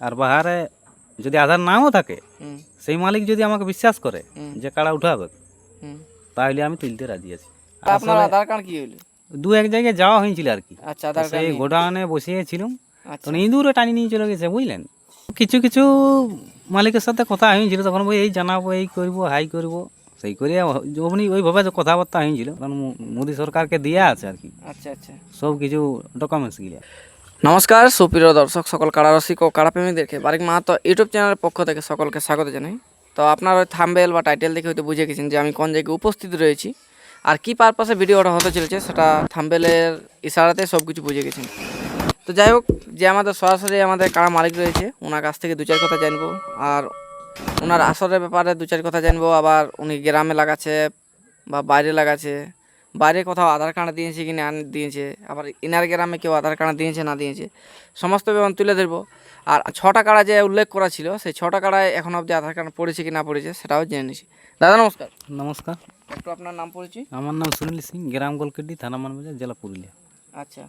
আর বাহারে যদি আধার নাও থাকে সেই মালিক যদি আমাকে বিশ্বাস করে যে কাড়া উঠাবে তাহলে আমি তুলতে রাজি আছি। আপনার আধার কার্ড কি হইল? দু এক জায়গায় যাওয়া হয়েছিল আর কি। আচ্ছা আধার কার্ড সেই গোডাউনে বসিয়েছিলাম। আচ্ছা। তখন ইঁদুরে টানি নিয়ে চলে গেছে বুঝলেন? কিছু কিছু মালিকের সাথে কথা হয়েছিল তখন বই এই জানাব এই করব হাই করব। সেই করে অমনি ওইভাবে কথাবার্তা হয়েছিল মো- মোদী সরকারকে দিয়ে আছে আর কি। আচ্ছা আচ্ছা। সব কিছু ডকুমেন্টস গিলা। নমস্কার, সুপ্রিয় দর্শক, সকল কারারসিক ও কারাপ্রেমীদেরকে বারিক মাহাতো ইউটিউব চ্যানেলের পক্ষ থেকে সকলকে স্বাগত জানাই। তো আপনার ওই থাম্বেল বা টাইটেল দেখে হয়তো বুঝে গেছেন যে আমি কোন জায়গায় উপস্থিত রয়েছি আর কি পারপাসে ভিডিওটা হতে চলেছে সেটা থাম্বেলের ইশারাতে সব কিছু বুঝে গেছেন। তো যাই হোক, যে আমাদের সরাসরি আমাদের কারা মালিক রয়েছে ওনার কাছ থেকে দু চার কথা জানব আর ওনার আসরের ব্যাপারে দু চার কথা জানব। আবার উনি গ্রামে লাগাচ্ছে বা বাইরে লাগাচ্ছে বাইরে কোথাও আধার কার্ড দিয়েছে কি না দিয়েছে আবার ইনার গ্রামে কেউ আধার কার্ড দিয়েছে না দিয়েছে সমস্ত বিবরণ তুলে ধরবো। আর ছটা কাড়া যে উল্লেখ করা ছিল সেই ছটা কাড়ায় এখন অবধি আধার কার্ড পড়েছে কি না পড়েছে সেটাও জেনে নিছি। দাদা নমস্কার। নমস্কার। একটু আপনার নাম পড়েছি আমার নাম সুনীল সিং গ্রাম গোলকেডি থানা মানবাজার জেলা পুরুলিয়া। আচ্ছা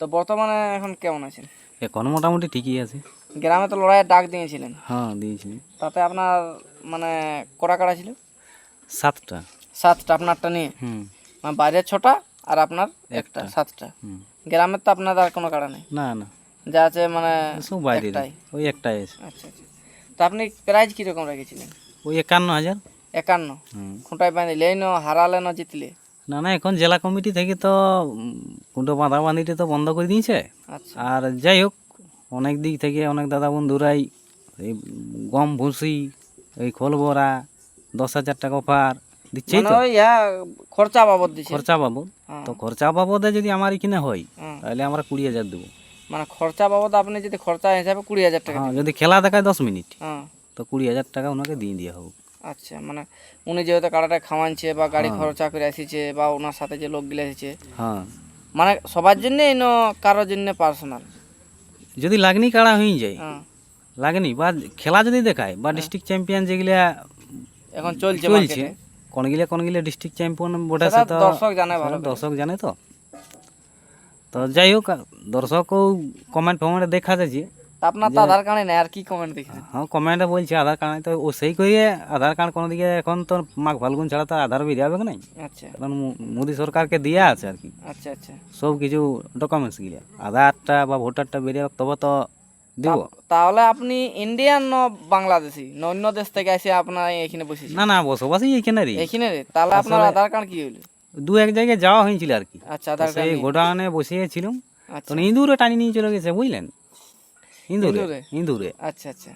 তো বর্তমানে এখন কেমন আছেন? এখন মোটামুটি ঠিকই আছে। গ্রামে তো লড়াইয়ের ডাক দিয়েছিলেন। হ্যাঁ দিয়েছি তাতে আপনার মানে কড়া কাড়া ছিল? সাতটা। সাতটা আপনারটা নিয়ে? হুম। মানে বাইরের ছটা আর আপনার একটা সাতটা। গ্রামের তো আপনার আর কোনো কাড়া নেই না না। যা আছে মানে সব বাইরে। ওই একটাই আছে। আচ্ছা আচ্ছা। তো আপনি প্রাইজ কীরকম রেখেছিলেন? ওই একান্ন হাজার। একান্ন? খুঁটায় বাঁধিলে এই হারালে না জিতলে? না না এখন জেলা কমিটি থেকে তো কুটো বাঁধা বাঁধিটা তো বন্ধ করে দিয়েছে। আচ্ছা। আর যাই হোক অনেক দিক থেকে অনেক দাদা বন্ধুরাই এই গম ভুসি এই খোল বড়া দশ হাজার টাকা অফার দিচ্ছেই মানে তো ইয়া খরচা বাবদ দিছে খরচা বাবদ? হ্যাঁ। তো খরচা বাবদে যদি আমার এখানে হয় হ্যাঁ। তাহলে আমরা কুড়ি হাজার দেবো। মানে খরচা বাবদ আপনি যদি খরচা হিসাবে কুড়ি হাজার টাকা হ্যাঁ যদি খেলা দেখায় দশ মিনিট হ্যাঁ তো কুড়ি হাজার টাকা ওনাকে দিয়ে দেওয়া আচ্ছা মানে উনি যেহেতু কাড়াটা খাওয়ানছে বা গাড়ি খরচা করে আসিছে বা ওনার সাথে যে লোকগুলো এসেছে হ্যাঁ। মানে সবার জন্য এনো কারোর জন্য পার্সোনাল? যদি লাগনি কাড়া হয়ে যায় হ্যাঁ। লাগনি বা খেলা যদি দেখায় বা ডিস্ট্রিক্ট চ্যাম্পিয়ন যেগুলা এখন চলছে চলছে মার্কেটে কোন গিলে কোন গিলে ডিস্ট্রিক্ট চ্যাম্পিয়ন বটে তো? দর্শক জানে ভালো দর্শক জানে তো। তো যাই হোক দর্শকও কমেন্ট ফমেন্টে দেখা যাচ্ছে। আপনার তো আধার কার্ডে নেই আর কি কমেন্ট দেখেছেন? হ্যাঁ কমেন্টে বলছে আধার কার্ড তো ও সেই করিয়ে আধার কার্ড কোনো দিকে এখন তো মাঘ ফাল্গুন ছাড়া তো আধার বেরিয়ে যাবে নাই? আচ্ছা। মো- মোদী সরকারকে দিয়ে আছে আর কি। আচ্ছা আচ্ছা। সব কিছু ডকুমেন্টস গিলা। আধারটা বা ভোটারটা বেরিয়ে তবে তো দিব। তাহলে আপনি ইন্ডিয়ান ন বাংলাদেশি? অন্য দেশ থেকে এসে আপনার এখানে বসেছেন? না না বসবাসই এইখানে রে এখানে রে তাহলে আপনার আধার কার্ড কি হইল? দু এক জায়গায় যাওয়া হয়েছিল আর কি। আচ্ছা আধার কার্ড সেই গোডাউনে বসিয়েছিলাম। আচ্ছা। তখন ইঁদুরে টানি নিয়ে চলে গেছে বুঝলেন? ইঁদুরে ইঁদুরে? ইঁদুরে। আচ্ছা আচ্ছা।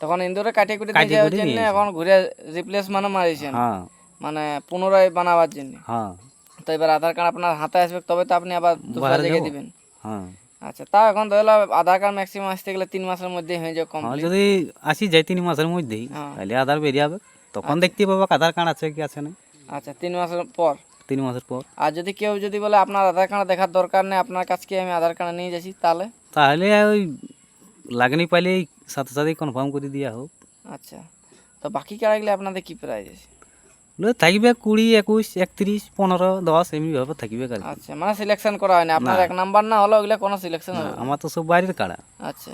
তখন ইন্দোরে কাটিয়ে কুটে দিয়ে যাওয়ার জন্য এখন ঘুরে রিপ্লেস মানে মারিয়েছেন। হ্যাঁ। মানে পুনরায় বানাবার জন্য। হ্যাঁ। তো এবার আধার কার্ড আপনার হাতে আসবে তবে তো আপনি আবার দুসরা বাইরে জায়গায় দিবেন। হ্যাঁ। আচ্ছা তাও এখন ধরে নাও আধার কার্ড ম্যাক্সিমাম আসতে গেলে তিন মাসের মধ্যে হয়ে যাবে কম হ্যাঁ যদি আসি যাই তিন মাসের মধ্যেই হ্যাঁ। তাহলে আধার বেরিয়ে যাবে। তখন দেখতে পাবো আধার কার্ড আছে কি আছে না আচ্ছা তিন মাসের পর? তিন মাসের পর। আর যদি কেউ যদি বলে আপনার আধার কার্ড দেখার দরকার নেই আপনার কাছকে আমি আধার কার্ড নিয়ে যাচ্ছি তাহলে? তাহলে ওই লাগনি পাইলেই সাথে সাথেই কনফার্ম করে দেওয়া হোক। আচ্ছা তো বাকি কার্ডগুলো আপনাদের কি প্রাইস আছে? থাকবে কুড়ি একুশ একত্রিশ পনেরো দশ এমনি ভাবে থাকবে আর কি। আচ্ছা মানে সিলেকশন করা হয়নি। আপনার এক নাম্বার না হলে ওগুলো কোনো সিলেকশন হবে। আমার তো সব বাইরের কাড়া। আচ্ছা।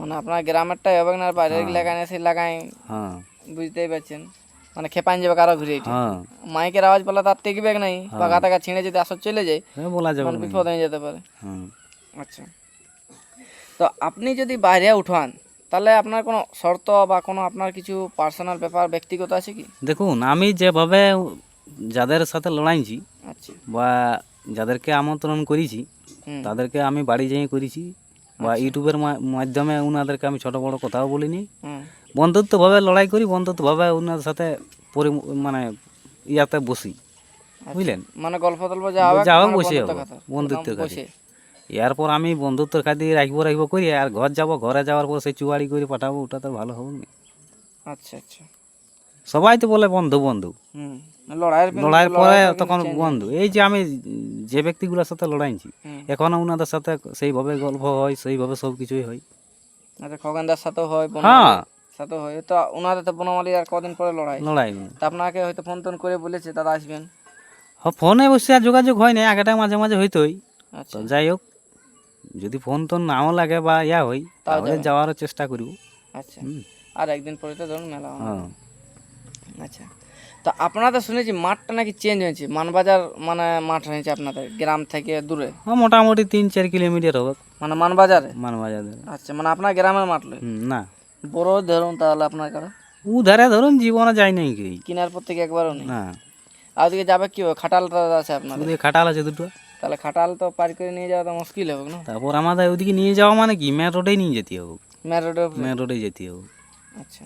মানে আপনার গ্রামেরটাই হবে না বাইরের লাগাই এসে লাগাই হ্যাঁ। বুঝতেই পারছেন। মানে খেপান যাবে কারও ঘুরে হ্যাঁ। মাইকের আওয়াজ পেলে তার টিকবে নাই পাকা টাকা ছিঁড়ে যদি আসর চলে যায় বলা যাবে মানে বিপদ হয়ে যেতে পারে। আচ্ছা। তো আপনি যদি বাইরে উঠান তাহলে আপনার কোনো শর্ত বা কোনো আপনার কিছু পার্সোনাল ব্যাপার ব্যক্তিগত আছে কি? দেখুন আমি যেভাবে যাদের সাথে লড়াইছি আচ্ছা। বা যাদেরকে আমন্ত্রণ করেছি তাদেরকে আমি বাড়ি যেয়ে করেছি বা ইউটিউবের মাধ্যমে ওনাদেরকে আমি ছোট বড় কথাও বলিনি। বন্ধুত্বভাবে লড়াই করি বন্ধুত্বভাবে ওনাদের সাথে পরি মানে ইয়াতে বসি। বুঝলেন? মানে গল্প টল্প যা হবে হোক মানে বসে। বন্ধুত্বের কাছে। এরপর আমি বন্ধুত্বের খাদি রাখব রাখব করি আর ঘর যাব ঘরে যাওয়ার পর সেই চুয়াড়ি করে পাঠাবো ওটা তো ভালো হবে না। আচ্ছা আচ্ছা। সবাই তো বলে বন্ধু বন্ধু। হুম লড়াইয়ের পরে তখন বন্ধু। এই যে আমি যে ব্যক্তিগুলোর সাথে লড়াইছি। এখনও ওনাদের সাথে সেইভাবে গল্প হয় সেইভাবে সব কিছুই হয়। আচ্ছা খগেনদার সাথেও হয় হ্যাঁ। সাথেও হয়। তো ওনাদের তো বনমালী আর কদিন পরে লড়াই। লড়াই। তা আপনাকে হয়তো ফোন টোন করে বলেছে দাদা আসবেন। হ, ফোনে বসে আর যোগাযোগ হয় না আগেটা মাঝে মাঝে হইতোই। আচ্ছা। যাই হোক যদি ফোন টোন নাও লাগে বা ইয়া হয় তাহলে যাওয়ার চেষ্টা করব। আচ্ছা। আর একদিন পরে তো ধরুন মেলা। হ্যাঁ। আচ্ছা। তো আপনাদের শুনেছি মাঠটা নাকি চেঞ্জ হয়েছে। মানবাজার মানে মাঠ হয়েছে আপনাদের গ্রাম থেকে দূরে? হ্যাঁ মোটামুটি তিন চার কিলোমিটার হবে। মানে মানবাজারে? মানবাজার। আচ্ছা মানে আপনার গ্রামের মাঠ না। বড় ধরুন তাহলে আপনার কারও? ধারে ধরুন জীবনে যায় নাই কি কিনার পর থেকে একবারও নেই? না। আর ওদিকে যাবে কি হবে খাটালটা আছে আপনার খাটাল আছে দুটো। তাহলে খাটাল তো পার করে নিয়ে যাওয়া তো মুশকিল হবে না? তারপর আমাদের ওদিকে নিয়ে যাওয়া মানে কি? মেন রোডেই নিয়ে যেতে হবে। মেন রোডে মেন রোডে যেতে হবে। আচ্ছা।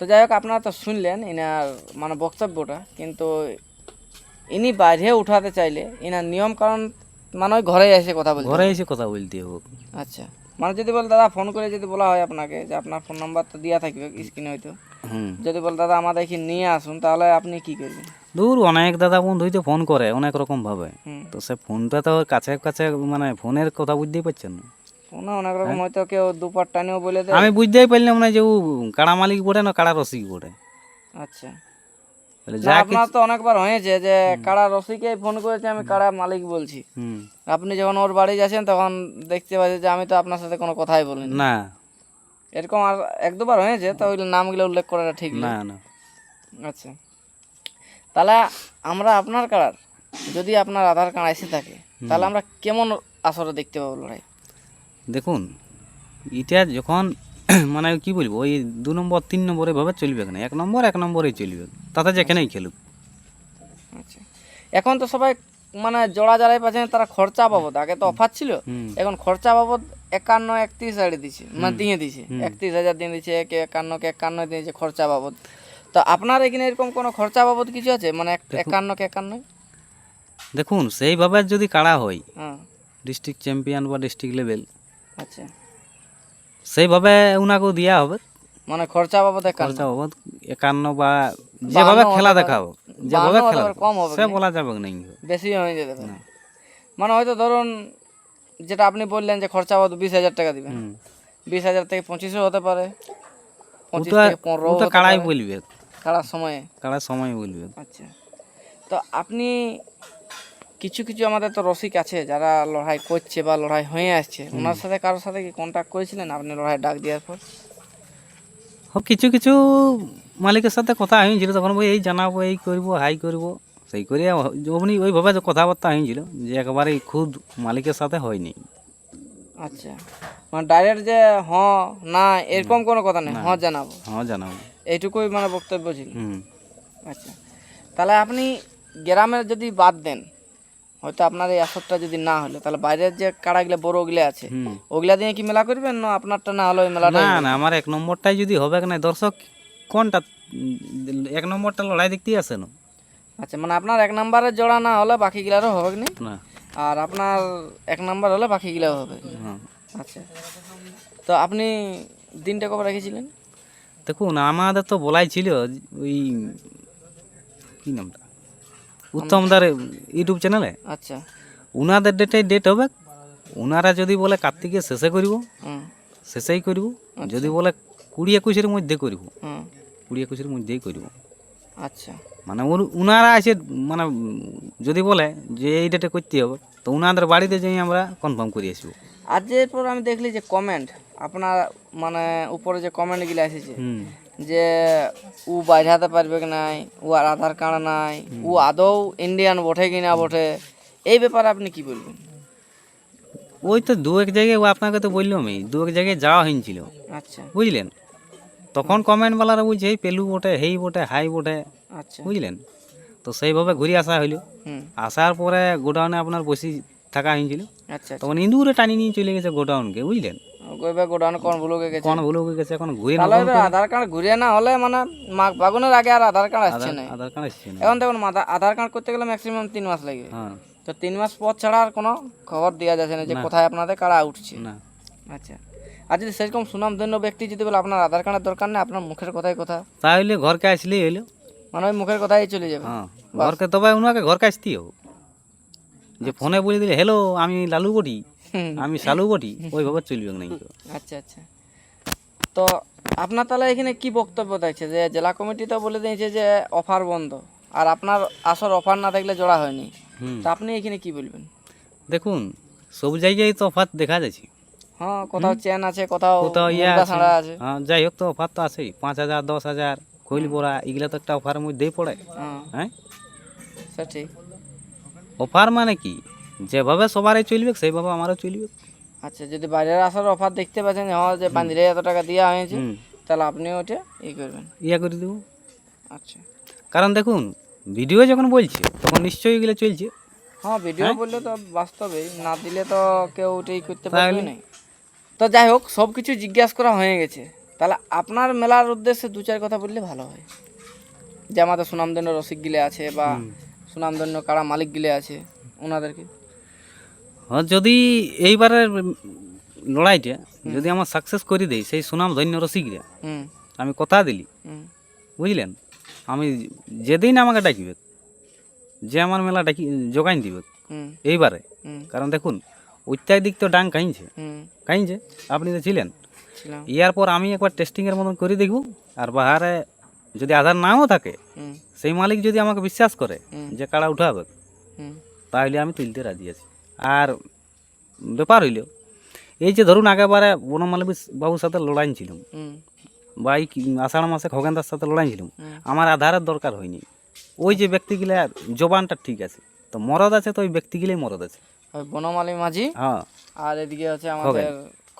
তো যাই হোক আপনারা তো শুনলেন এনার মানে বক্তব্যটা কিন্তু ইনি বাইরে উঠাতে চাইলে এনার নিয়ম কারণ মানে ওই ঘরে এসে কথা বলতে ঘরে এসে কথা বলতে হবে। আচ্ছা। মানে যদি বল দাদা ফোন করে যদি বলা হয় আপনাকে যে আপনার ফোন নাম্বার তো দেওয়া থাকবে স্ক্রিনে হয়তো। যদি বল দাদা আমাদের এখানে নিয়ে আসুন তাহলে আপনি কি করবেন? দূর অনেক দাদা বন্ধুই তো ফোন করে অনেক রকম ভাবে। তো সে ফোনটা তো কাছে কাছে মানে ফোনের কথা বুঝতেই পারছেন না। ফোনে অনেক রকম হয়তো কেউ দুপার টানেও বলে দেয়। আমি বুঝতেই পারলাম না যে ও কাড়া মালিক বটে না কাড়া রসিক বটে। আচ্ছা। আপনার তো অনেকবার হয়েছে যে কাড়া রসিকে ফোন করেছে আমি কাড়া মালিক বলছি। আপনি যখন ওর বাড়ি যাচ্ছেন তখন দেখতে পাচ্ছেন যে আমি তো আপনার সাথে কোনো কথাই বলিনি। না। এরকম আর এক দুবার হয়েছে তো ওই নামগুলো উল্লেখ করাটা ঠিক না। না আচ্ছা। তাহলে আমরা আপনার কার্ড যদি আপনার আধার কার্ড এসে থাকে তাহলে আমরা কেমন আসরে দেখতে পাবো লড়াই? দেখুন এটা যখন মানে কি বলব ওই দু নম্বর তিন নম্বর এভাবে চলবে না এক নম্বর এক নম্বরেই চলবে। তাতে যেখানেই খেলুক। আচ্ছা। এখন তো সবাই মানে জোড়া যারাই পাচ্ছেন তারা খরচা বাবদ আগে তো অফার ছিল এখন খরচা বাবদ একান্ন একত্রিশ হাজার দিছে। মানে দিয়ে দিছে। একত্রিশ হাজার দিয়ে দিচ্ছে কে একান্ন কে একান্ন দিয়েছে খরচা বাবদ। তো আপনার এখানে এরকম কোনো খরচা বাবদ কিছু আছে? মানে একান্ন কে একান্ন দেখুন সেইভাবে যদি কাড়া হয় হ্যাঁ। ডিস্ট্রিক্ট চ্যাম্পিয়ন বা ডিস্ট্রিক্ট লেভেল আচ্ছা। সেইভাবে ওনাকেও দেওয়া হবে। মানে খরচা বাবদ খরচা বাবদ একান্ন বা যেভাবে খেলা দেখাবো যেভাবে খেলা কম হবে সে বলা যাবে না বেশি হয়ে যেতে পারে মানে হয়তো ধরুন যেটা আপনি বললেন যে খরচা বাবদ বিশ হাজার টাকা দিবেন। বিশ হাজার থেকে পঁচিশও হতে পারে। পঁচিশ থেকে পনেরো কাড়াই বলবে। খেলার সময়ে। কাড়ার সময় বলবে। আচ্ছা। তো আপনি কিছু কিছু আমাদের তো রসিক আছে যারা লড়াই করছে বা লড়াই হয়ে আসছে। ওনার সাথে কারোর সাথে কি কন্ট্যাক্ট করেছিলেন আপনি লড়াই ডাক দেওয়ার পর? হ কিছু কিছু মালিকের সাথে কথা হয়েছিল তখন বই এই জানাব এই করব হাই করব। সেই করে অমনি ওইভাবে কথাবার্তা হয়েছিল যে একেবারে খুদ মালিকের সাথে হয়নি। আচ্ছা। মানে ডাইরেক্ট যে হ না এরকম কোনো কথা নেই হ জানাব। হ্যাঁ জানাব। এইটুকুই মানে বক্তব্য ছিল। আচ্ছা। তাহলে আপনি গ্রামের যদি বাদ দেন হয়তো আপনার এই আসরটা যদি না হলো তাহলে বাইরের যে কাড়াগুলো বড় ওগুলো আছে ওগুলা দিয়ে কি মেলা করবেন না আপনারটা না হলে ওই মেলাটা না না আমার এক নম্বরটাই যদি হবে না দর্শক কোনটা এক নম্বরটা লড়াই দেখতেই আসে না। আচ্ছা মানে আপনার এক নাম্বারের জোড়া না হলে বাকিগুলারও হবে না। না? আর আপনার এক নাম্বার হলে বাকিগুলাও হবে। হ্যাঁ। আচ্ছা। তো আপনি দিনটা কবে রেখেছিলেন? দেখুন আমাদের তো বলাই ছিল ওই কি নামটা? উত্তমদার ইউটিউব চ্যানেলে। আচ্ছা। ওনাদের ডেটে ডেট হবে। ওনারা যদি বলে কার্তিকের শেষে করব হুম। শেষেই করব। যদি বলে কুড়ি একুশের মধ্যে করব হুম। কুড়ি একুশের মধ্যেই করব। আচ্ছা। মানে উন- উনারা আছে মানে যদি বলে যে এই ডেটে করতে হবে তো উনাদের বাড়িতে যাই আমরা কনফার্ম করে আসব। আর যে এরপর আমি দেখলি যে কমেন্ট আপনার মানে উপরে যে কমেন্টগুলো এসেছে হুম। যে ও বাইরাতে পারবে কি নাই ও আর আধার কার্ড নাই ও আদৌ ইন্ডিয়ান বটে কি না বটে এই ব্যাপারে আপনি কি বলবেন? ওই তো দু এক জায়গায় ও আপনাকে তো বললাম আমি দু এক জায়গায় যাওয়া হয়েছিল আচ্ছা। বুঝলেন? তখন কমেন্টওয়ালারা বলছে এই পেলু বটে হেই বটে হাই বটে। আচ্ছা। বুঝলেন? তো সেইভাবে ঘুরে আসা হইল। আসার পরে গোডাউনে আপনার বসে থাকা হয়েছিল আচ্ছা তখন ইন্দুরে টানি নিয়ে চলে গেছে গোডাউনকে বুঝলেন? কইবে গোডাউন কোন গেছে? কোন ভুল গেছে এখন ঘুরে তাহলে আধার কার্ড ঘুরিয়ে না হলে মানে আগে আর আধার কার্ড আসছে না আধার কার্ড আসছে না এখন দেখুন আধার কার্ড করতে গেলে ম্যাক্সিমাম তিন মাস হ্যাঁ। তো তিন মাস পর ছাড়া আর কোনো খবর দেওয়া যাচ্ছে না যে কোথায় আপনাদের কারা উঠছে। না। আচ্ছা। আর যদি সেরকম সুনামধন্য ব্যক্তি যদি বলে আপনার আধার কার্ডের দরকার নেই আপনার মুখের কথাই কথা। তাহলে ঘরকে আসলেই হইল। মানে ওই মুখের কথাই চলে যাবে। হ্যাঁ ঘরকে তবে ওনাকে ঘরকে আসতেই হবে। যে ফোনে বলে দিলে হ্যালো আমি লালু বটি। আমি শালু বটি। ওইভাবে চলবে না আচ্ছা আচ্ছা। তো আপনার তাহলে এখানে কি বক্তব্য দেখছে যে জেলা কমিটি তো বলে দিয়েছে যে অফার বন্ধ আর আপনার আসর অফার না থাকলে জোড়া হয়নি। তা আপনি এখানে কি বলবেন? দেখুন সব জায়গায় তো অফার দেখা যাচ্ছে। হ্যাঁ কোথাও চেন আছে কোথাও কোথাও ইয়ে আছে। হ্যাঁ যাই হোক তো অফার তো আছেই। পাঁচ হাজার দশ হাজার খৈল বড়া এগুলো তো একটা অফারের মধ্যেই পড়ে। হ্যাঁ। হ্যাঁ? ঠিক। অফার মানে কি? যেভাবে সবারই চলবে সেইভাবে আমারও চলবে। আচ্ছা যদি বাইরের আসার অফার দেখতে পাচ্ছেন হ্যাঁ যে বান্দিরে এত টাকা দেওয়া হয়েছে তাহলে আপনি ওটা ই করবেন। ইয়া করে দেবো। আচ্ছা। কারণ দেখুন ভিডিও যখন বলছে তখন নিশ্চয়ই এগুলো চলছে। হ্যাঁ ভিডিও বললে তো বাস্তবেই না দিলে তো কেউ ওটাই করতে পারবে না। তো যাই হোক সব কিছু জিজ্ঞাসা করা হয়ে গেছে। তাহলে আপনার মেলার উদ্দেশ্যে দু চার কথা বললে ভালো হয়। যে আমাদের সুনামধন্য রসিক গিলে আছে বা সুনামধন্য কারা মালিক গিলে আছে ওনাদেরকে। হ্যাঁ যদি এইবারের লড়াইটা যদি আমার সাকসেস করে দেয় সেই সুনাম ধন্য রসিকরা আমি কথা দিলি। বুঝলেন? আমি যেদিন আমাকে ডাকিবে যে আমার মেলা ডাকি জোগাইন দিবে এইবারে। কারণ দেখুন অত্যাধিক তো ডাং কাইনছে। হুম। কাইনছে। আপনি তো ছিলেন। ইয়ার পর আমি একবার টেস্টিংয়ের মতন করে দেখব। আর বাহারে যদি আধার নাও থাকে সেই মালিক যদি আমাকে বিশ্বাস করে যে কাড়া উঠাবে তাহলে আমি তুলতে রাজি আছি। আর ব্যাপার হইল এই যে ধরুন আগেবারে বনমালী বাবুর সাথে লড়াই ছিলাম। বা এই আষাঢ় মাসে খগেন্দার সাথে লড়াই ছিলাম। আমার আধারের দরকার হয়নি। ওই যে ব্যক্তিগুলা জবানটা ঠিক আছে তো মরদ আছে তো ওই ব্যক্তিগুলোই মরদ আছে। বনমালী মাঝি। হ্যাঁ। আর এদিকে হচ্ছে আমাদের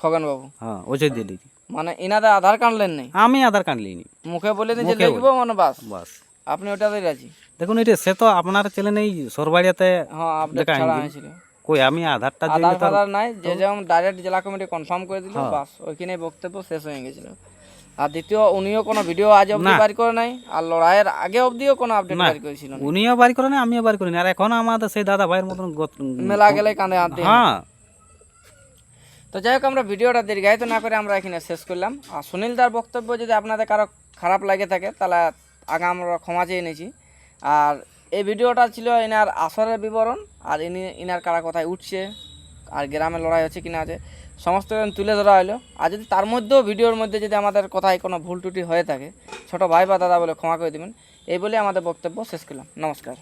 খগন। বাবু হ্যাঁ দিয়ে দিয়েছি। মানে এনাদের আধার কার্ড লেন নেই আমি আধার কার্ড লিনি মুখে বলে দিন যে লিখব মানে বাস। বাস। আপনি ওটাতে রাজি? দেখুন এটা সে তো আপনার চ্যানেল এই সরবাড়িয়াতে হ্যাঁ আপডেট ছাড়া হয়েছিল। কই আমি আধারটা দিয়ে আধার নাই যে যেমন ডাইরেক্ট জেলা কমিটি কনফার্ম করে দিল বাস। ওইখানে বক্তব্য শেষ হয়ে গেছিল। আর দ্বিতীয় উনিও কোনো ভিডিও আজ অবধি বাড়ি করে নাই আর লড়াইয়ের আগে অবধিও কোনো আপডেট বাড়ি করেছিল উনিও বাড়ি করেন আমিও বাড়ি করিনি। আর এখন আমাদের সেই দাদা ভাইয়ের মতন মেলা গেলে কাঁধে হাত দিয়ে হ্যাঁ। তো যাই হোক আমরা ভিডিওটা দীর্ঘায়িত না করে আমরা এখানে শেষ করলাম। আর সুনীল দার বক্তব্য যদি আপনাদের কারও খারাপ লাগে থাকে তাহলে আগে আমরা ক্ষমা চেয়ে নিয়েছি। আর এই ভিডিওটা ছিল এনার আসরের বিবরণ আর ইনি ইনার কারা কোথায় উঠছে আর গ্রামে লড়াই হচ্ছে কিনা আছে। সমস্ত তুলে ধরা হলো। আর যদি তার মধ্যেও ভিডিওর মধ্যে যদি আমাদের কথায় কোনো ভুল ত্রুটি হয়ে থাকে, ছোটো ভাই বা দাদা বলে ক্ষমা করে দেবেন। এই বলে আমাদের বক্তব্য শেষ করলাম। নমস্কার।